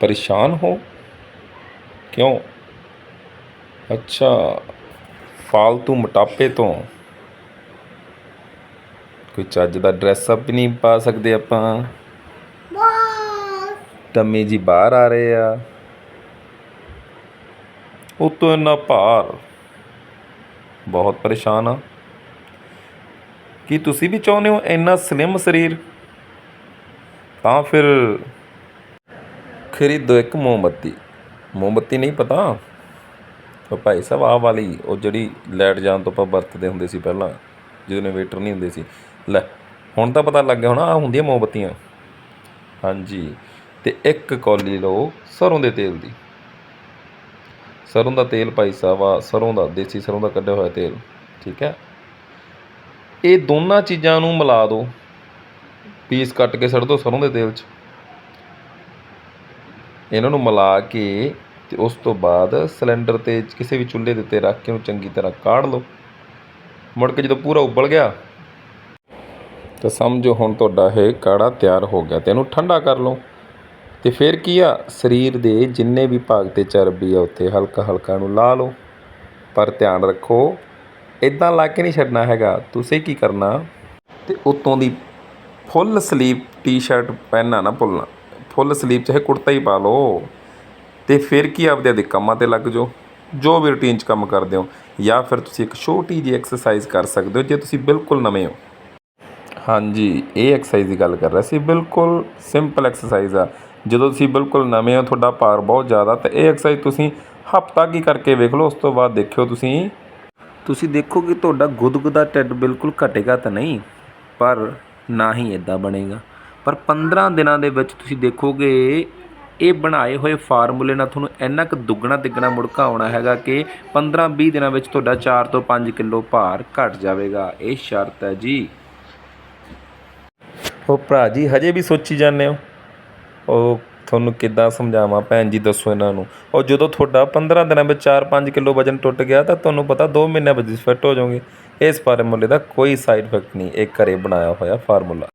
ਪਰੇਸ਼ਾਨ ਹੋ ਕਿਉਂ ਅੱਛਾ ਫਾਲਤੂ ਮੋਟਾਪੇ ਤੋਂ ਕੋਈ ਚੱਜ ਦਾ ਡਰੈਸ ਅਪ ਨਹੀਂ ਪਾ ਸਕਦੇ ਆਪਾਂ ਟੰਮੀ ਜੀ ਬਾਹਰ ਆ ਰਹੇ ਆ ਉਤੋਂ ਇੰਨਾ ਭਾਰ ਬਹੁਤ ਪਰੇਸ਼ਾਨ ਆ ਕੀ ਤੁਸੀਂ ਵੀ ਚਾਹੁੰਦੇ ਹੋ ਇੰਨਾ ਸਲਿਮ ਸਰੀਰ ਤਾਂ ਫਿਰ ਖਰੀਦੋ ਇੱਕ ਮੋਮਬੱਤੀ। ਮੋਮਬੱਤੀ ਨਹੀਂ ਪਤਾ? ਉਹ ਭਾਈ ਸਾਹਿਬ, ਆਹ ਵਾਲੀ, ਉਹ ਜਿਹੜੀ ਲਾਈਟ ਜਾਣ ਤੋਂ ਆਪਾਂ ਵਰਤਦੇ ਹੁੰਦੇ ਸੀ ਪਹਿਲਾਂ, ਜਦੋਂ ਇਨਵੇਟਰ ਨਹੀਂ ਹੁੰਦੇ ਸੀ। ਲੈ, ਹੁਣ ਤਾਂ ਪਤਾ ਲੱਗ ਗਿਆ ਹੋਣਾ ਆ ਹੁੰਦੀਆਂ ਮੋਮਬੱਤੀਆਂ। ਹਾਂਜੀ, ਤੇ ਇੱਕ ਕੌਲੀ ਲਓ, ਸਰੋਂ ਦੇ ਤੇਲ ਦੀ। ਸਰੋਂ ਦਾ ਤੇਲ ਭਾਈ ਸਾਹਿਬ ਆ ਸਰੋਂ ਦਾ, ਦੇਸੀ ਸਰੋਂ ਦਾ ਕੱਢਿਆ ਹੋਇਆ ਤੇਲ, ਠੀਕ ਹੈ? ਇਹ ਦੋਨਾਂ ਚੀਜ਼ਾਂ ਨੂੰ ਮਿਲਾ ਦਿਓ। ਪੀਸ ਕੱਟ ਕੇ ਸੁੱਟ ਦਿਓ ਸਰੋਂ ਦੇ ਤੇਲ 'ਚ। ਇਹਨਾਂ ਨੂੰ ਮਿਲਾ ਕੇ ਤੇ ਉਸ ਤੋਂ ਬਾਅਦ ਸਿਲੰਡਰ ਤੇ ਕਿਸੇ ਵੀ ਚੁੱਲ੍ਹੇ ਦੇ ਉੱਤੇ ਰੱਖ ਕੇ ਉਹਨੂੰ ਚੰਗੀ ਤਰ੍ਹਾਂ ਕਾੜ ਲਓ। ਮੁੜ ਕੇ ਜਦੋਂ ਪੂਰਾ ਉਬਲ ਗਿਆ, ਤਾਂ ਸਮਝੋ ਹੁਣ ਤੁਹਾਡਾ ਇਹ ਕਾੜਾ ਤਿਆਰ ਹੋ ਗਿਆ ਤੇ ਇਹਨੂੰ ਠੰਡਾ ਕਰ ਲਓ। ਤੇ ਫਿਰ ਕੀ ਆ, ਸਰੀਰ ਦੇ ਜਿੰਨੇ ਵੀ ਭਾਗ ਤੇ ਚਰਬੀ ਆ ਉੱਤੇ ਹਲਕਾ ਹਲਕਾ ਨੂੰ ਲਾ ਲਓ। ਪਰ ਧਿਆਨ ਰੱਖੋ ਇਦਾਂ ਲਾ ਕੇ ਨਹੀਂ ਛੱਡਣਾ ਹੈਗਾ। ਤੁਸੀਂ ਕੀ ਕਰਨਾ, ਤੇ ਉਤੋਂ ਦੀ ਫੁੱਲ ਸਲੀਵ ਟੀ-ਸ਼ਰਟ ਪਹਿਨਣਾ ਨਾ ਭੁੱਲਣਾ। ਫੁੱਲ ਸਲੀਵ ਚਾਹੇ ਕੁੜਤਾ ਹੀ ਪਾ ਲਓ। ਤੇ ਫਿਰ ਕੀ ਆਪਦੇ ਦੇ ਕੰਮਾਂ ਤੇ ਲੱਗ ਜਾਓ। ਜੋ ਵੀ ਰੂਟੀਨ 'ਚ ਕੰਮ ਕਰਦੇ ਹੋ। ਜਾਂ ਫਿਰ ਤੁਸੀਂ ਇੱਕ ਛੋਟੀ ਜਿਹੀ ਐਕਸਰਸਾਈਜ਼ ਕਰ ਸਕਦੇ ਹੋ, ਜੇ ਤੁਸੀਂ ਬਿਲਕੁਲ ਨਵੇਂ ਹੋ। ਹਾਂਜੀ, ਇਹ ਐਕਸਰਸਾਈਜ਼ ਦੀ ਗੱਲ ਕਰ ਰਿਹਾ ਸੀ। ਬਿਲਕੁਲ ਸਿੰਪਲ ਐਕਸਰਸਾਈਜ਼ ਆ। ਜਦੋਂ ਤੁਸੀਂ ਬਿਲਕੁਲ ਨਵੇਂ ਹੋ, ਤੁਹਾਡਾ ਭਾਰ ਬਹੁਤ ਜ਼ਿਆਦਾ, ਤਾਂ ਇਹ ਐਕਸਰਸਾਈਜ਼ ਤੁਸੀਂ ਹਫਤਾ ਕੀ ਕਰਕੇ ਵੇਖ ਲਓ, ਉਸ ਤੋਂ ਬਾਅਦ ਦੇਖਿਓ ਤੁਸੀਂ। ਤੁਸੀਂ ਦੇਖੋਗੇ ਤੁਹਾਡਾ ਗੁਦਗੁਦਾ ਢਿੱਡ ਬਿਲਕੁਲ ਘਟੇਗਾ ਤਾਂ ਨਹੀਂ, ਪਰ ਨਾ ਹੀ ਇਦਾਂ ਬਣੇਗਾ। ਪਰ 15 ਦਿਨਾਂ ਦੇ ਵਿੱਚ ਤੁਸੀਂ ਦੇਖੋਗੇ, ਇਹ ਬਣਾਏ ਹੋਏ ਫਾਰਮੂਲੇ ਨਾਲ ਤੁਹਾਨੂੰ ਇੰਨਾ ਕੁ ਦੁੱਗਣਾ ਤਿੱਗਣਾ ਮੁੜਕਾ ਆਉਣਾ ਹੈਗਾ ਕਿ 15-20 ਦਿਨਾਂ ਵਿੱਚ ਤੁਹਾਡਾ 4 ਤੋਂ 5 ਕਿਲੋ ਭਾਰ ਘਟ ਜਾਵੇਗਾ। ਇਹ ਸ਼ਰਤ ਹੈ ਜੀ। ਉਹ ਭਰਾ ਜੀ, ਹਜੇ ਵੀ ਸੋਚੀ ਜਾਂਦੇ ਹੋ? ਉਹ ਤੁਹਾਨੂੰ ਕਿੱਦਾਂ ਸਮਝਾਵਾਂ ਭੈਣ ਜੀ, ਦੱਸੋ ਇਹਨਾਂ ਨੂੰ। ਉਹ ਜਦੋਂ ਤੁਹਾਡਾ 15 ਦਿਨਾਂ ਵਿੱਚ 4-5 ਕਿਲੋ ਵਜਨ ਟੁੱਟ ਗਿਆ ਤਾਂ ਤੁਹਾਨੂੰ ਪਤਾ 2 ਮਹੀਨਿਆਂ ਵਿੱਚ ਫਿੱਟ ਹੋ ਜਾਓਗੇ। ਇਸ ਫਾਰਮੂਲੇ ਦਾ ਕੋਈ ਸਾਈਡ ਇਫੈਕਟ ਨਹੀਂ। ਇਹ ਘਰੇ ਬਣਾਇਆ ਹੋਇਆ ਫਾਰਮੂਲਾ।